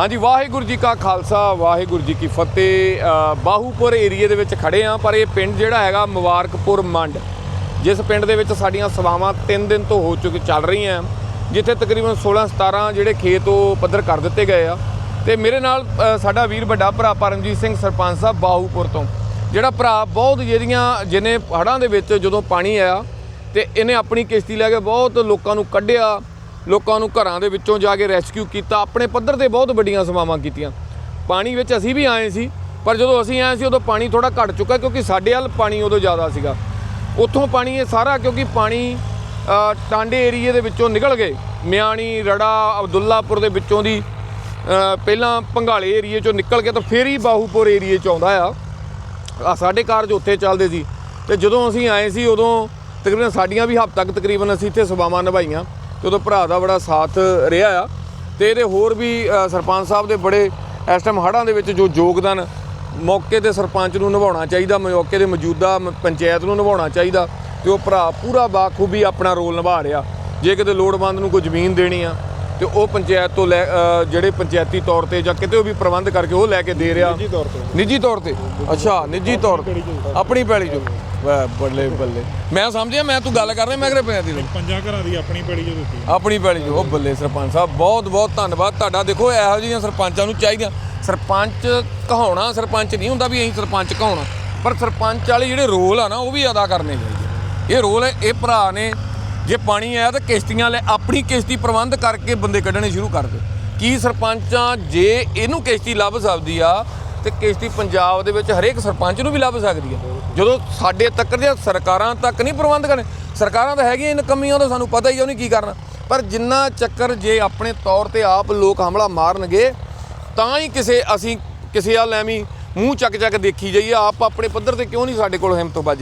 ਹਾਂਜੀ, ਵਾਹਿਗੁਰੂ ਜੀ ਕਾ ਖਾਲਸਾ, ਵਾਹਿਗੁਰੂ ਜੀ ਕੀ ਫਤਿਹ। ਬਾਹੂਪੁਰ ਏਰੀਏ ਦੇ ਵਿੱਚ ਖੜੇ ਆ ਪਰ ਇਹ ਪਿੰਡ ਜਿਹੜਾ ਹੈਗਾ ਮੁਬਾਰਕਪੁਰ ਮੰਡ। ਜਿਸ ਪਿੰਡ ਦੇ ਵਿੱਚ ਸਾਡੀਆਂ ਸਵਾਵਾਂ 3 ਦਿਨ ਤੋਂ ਹੋ ਚੁੱਕ, ਚੱਲ ਰਹੀਆਂ ਜਿੱਥੇ ਤਕਰੀਬਨ 16 17 ਜਿਹੜੇ ਖੇਤ ਉਹ ਪੱਧਰ ਕਰ ਦਿੱਤੇ ਗਏ ਆ। ਤੇ ਮੇਰੇ ਨਾਲ ਸਾਡਾ ਵੀਰ ਵੱਡਾ ਭਰਾ ਪਰਮਜੀਤ ਸਿੰਘ ਸਰਪੰਚ ਸਾਹਿਬ ਬਾਹੂਪੁਰ ਤੋਂ। ਜਿਹੜਾ ਭਰਾ ਬਹੁਤ ਜਿਹੜੀਆਂ ਜਿਹਨੇ ਹੜ੍ਹਾਂ ਦੇ ਵਿੱਚ ਜਦੋਂ ਪਾਣੀ ਆਇਆ, ਤੇ ਇਹਨੇ ਆਪਣੀ ਕਿਸ਼ਤੀ ਲੈ ਕੇ ਬਹੁਤ ਲੋਕਾਂ ਨੂੰ ਕੱਢਿਆ। ਲੋਕਾਂ ਨੂੰ ਘਰਾਂ ਦੇ ਵਿੱਚੋਂ ਜਾ ਕੇ ਰੈਸਕਿਊ ਕੀਤਾ, ਆਪਣੇ ਪੱਧਰ ਤੇ ਬਹੁਤ ਵੱਡੀਆਂ ਸੇਵਾਵਾਂ ਕੀਤੀਆਂ। ਪਾਣੀ ਵਿੱਚ ਅਸੀਂ ਵੀ ਆਏ ਸੀ, ਪਰ ਜਦੋਂ ਅਸੀਂ ਆਏ ਸੀ ਉਦੋਂ ਪਾਣੀ ਥੋੜਾ ਘਟ ਚੁੱਕਾ ਕਿਉਂਕਿ ਸਾਡੇ ਵੱਲ ਪਾਣੀ ਉਦੋਂ ਜ਼ਿਆਦਾ ਸੀਗਾ। ਉੱਥੋਂ ਪਾਣੀ ਇਹ ਸਾਰਾ ਕਿਉਂਕਿ ਪਾਣੀ ਟਾਂਡੇ ਏਰੀਏ ਦੇ ਵਿੱਚੋਂ ਨਿਕਲ ਗਏ। ਮਿਆਣੀ, ਰੜਾ, ਅਬਦੁੱਲਾਪੁਰ ਦੇ ਵਿੱਚੋਂ ਦੀ ਪਹਿਲਾਂ ਪੰਘਾਲੇ ਏਰੀਏ ਚੋਂ ਨਿਕਲ ਕੇ ਤਾਂ ਫਿਰ ਹੀ ਬਾਹੂਪੁਰ ਏਰੀਏ ਚ ਆਉਂਦਾ ਆ। ਆ ਸਾਡੇ ਕਾਰਜ ਉੱਥੇ ਚੱਲਦੇ ਸੀ ਤੇ ਜਦੋਂ ਅਸੀਂ ਆਏ ਸੀ ਉਦੋਂ ਤਕਰੀਬਨ ਸਾਡੀਆਂ ਵੀ ਹਫ਼ਤਾ ਤੱਕ ਤਕਰੀਬਨ ਅਸੀਂ ਇੱਥੇ ਸੇਵਾਵਾਂ ਨਿਭਾਈਆਂ। ਤੇ ਉਦੋਂ ਭਰਾ ਦਾ ਬੜਾ ਸਾਥ ਰਿਹਾ ਆ। ਤੇ ਇਹਦੇ ਹੋਰ ਵੀ ਸਰਪੰਚ ਸਾਹਿਬ ਦੇ ਬੜੇ ਇਸ ਟਾਈਮ ਹੜ੍ਹਾਂ ਦੇ ਵਿੱਚ ਜੋ ਯੋਗਦਾਨ ਮੌਕੇ ਤੇ ਸਰਪੰਚ ਨੂੰ ਨਿਭਾਉਣਾ ਚਾਹੀਦਾ, ਮੌਕੇ ਦੇ ਮੌਜੂਦਾ ਪੰਚਾਇਤ ਨੂੰ ਨਿਭਾਉਣਾ ਚਾਹੀਦਾ, ਤੇ ਉਹ ਭਰਾ ਪੂਰਾ ਬਾਖੂਬੀ ਆਪਣਾ ਰੋਲ ਨਿਭਾ ਰਿਹਾ। ਜੇ ਕਿਤੇ ਲੋੜਵੰਦ ਨੂੰ ਕੋਈ ਜ਼ਮੀਨ ਦੇਣੀ ਆ ਤੇ ਉਹ ਪੰਚਾਇਤ ਤੋਂ ਲੈ ਜਿਹੜੇ ਪੰਚਾਇਤੀ ਤੌਰ ਤੇ ਜਾਂ ਕਿਤੇ ਉਹ ਵੀ ਪ੍ਰਬੰਧ ਕਰਕੇ ਉਹ ਲੈ ਕੇ ਦੇ ਰਿਹਾ। ਨਿੱਜੀ ਤੌਰ ਤੇ। ਨਿੱਜੀ ਤੌਰ ਤੇ? ਅੱਛਾ ਨਿੱਜੀ ਤੌਰ ਤੇ ਆਪਣੀ ਪੈਲੀ ਚੋਂ। ਬੱਲੇ ਬੱਲੇ। ਮੈਂ ਸਮਝਿਆ ਮੈਂ ਤੂੰ ਗੱਲ ਕਰ ਰਿਹਾ ਮੈਂ ਕਿਹੜੇ ਪਿਆ ਦੀ ਪੰਜਾਂ ਘਰਾਂ ਦੀ ਆਪਣੀ ਪੈੜੀ ਜੋ ਦਿੱਤੀ। ਆਪਣੀ ਪੈਲੀ ਚੋਂ। ਉਹ ਬੱਲੇ ਸਰਪੰਚ ਸਾਹਿਬ ਬਹੁਤ ਬਹੁਤ ਧੰਨਵਾਦ। ਤੁਹਾਡਾ ਦੇਖੋ ਇਹੋ ਜਿਹੀਆਂ ਸਰਪੰਚਾਂ ਨੂੰ ਚਾਹੀਦੀਆਂ। ਸਰਪੰਚ ਕਹਾਉਣਾ ਸਰਪੰਚ ਨਹੀਂ ਹੁੰਦਾ ਵੀ ਅਸੀਂ ਸਰਪੰਚ ਕਹਾਉਣਾ। ਪਰ ਸਰਪੰਚ ਵਾਲੇ ਜਿਹੜੇ ਰੋਲ ਆ ਨਾ ਉਹ ਵੀ ਅਦਾ ਕਰਨੇ ਚਾਹੀਦੇ। ਇਹ ਰੋਲ ਇਹ ਭਰਾ ਨੇ ਜੇ ਪਾਣੀ ਆਇਆ ਤਾਂ ਕਿਸ਼ਤੀਆਂ ਲੈ ਆਪਣੀ ਕਿਸ਼ਤੀ ਪ੍ਰਬੰਧ ਕਰਕੇ ਬੰਦੇ ਕੱਢਣੇ ਸ਼ੁਰੂ ਕਰ ਦੇ। ਕੀ ਸਰਪੰਚਾਂ ਜੇ ਇਹਨੂੰ ਕਿਸ਼ਤੀ ਲੱਭ ਸਕਦੀ ਆ, ਤੇ ਕਿਸ਼ਤੀ ਪੰਜਾਬ ਦੇ ਵਿੱਚ ਹਰੇਕ ਸਰਪੰਚ ਨੂੰ ਵੀ ਲੱਭ ਸਕਦੀ ਆ। ਜਦੋਂ ਸਾਡੇ ਤੱਕ ਦੀਆਂ ਸਰਕਾਰਾਂ ਤੱਕ ਨਹੀਂ ਪ੍ਰਬੰਧ ਕਰਨ, ਸਰਕਾਰਾਂ ਤਾਂ ਹੈਗੀਆਂ ਇਨ ਕਮੀਆਂ ਦਾ ਸਾਨੂੰ ਪਤਾ ਹੀ ਉਹਨੇ ਕੀ ਕਰਨਾ। ਪਰ ਜਿੰਨਾ ਚੱਕਰ ਜੇ ਆਪਣੇ ਤੌਰ ਤੇ ਆਪ ਲੋਕ ਹਮਲਾ ਮਾਰਨਗੇ, ਤਾਂ ਹੀ ਕਿਸੇ ਅਸੀਂ, ਕਿਸੇ ਆ ਐਵੇਂ ਮੂੰਹ ਚੱਕ ਚੱਕ ਦੇਖੀ ਜਾਈਏ, ਆਪ ਆਪਣੇ ਪੱਧਰ ਤੇ ਕਿਉਂ ਨਹੀਂ ਸਾਡੇ ਕੋਲ ਹਿੰਮਤ ਬਾਜੀ।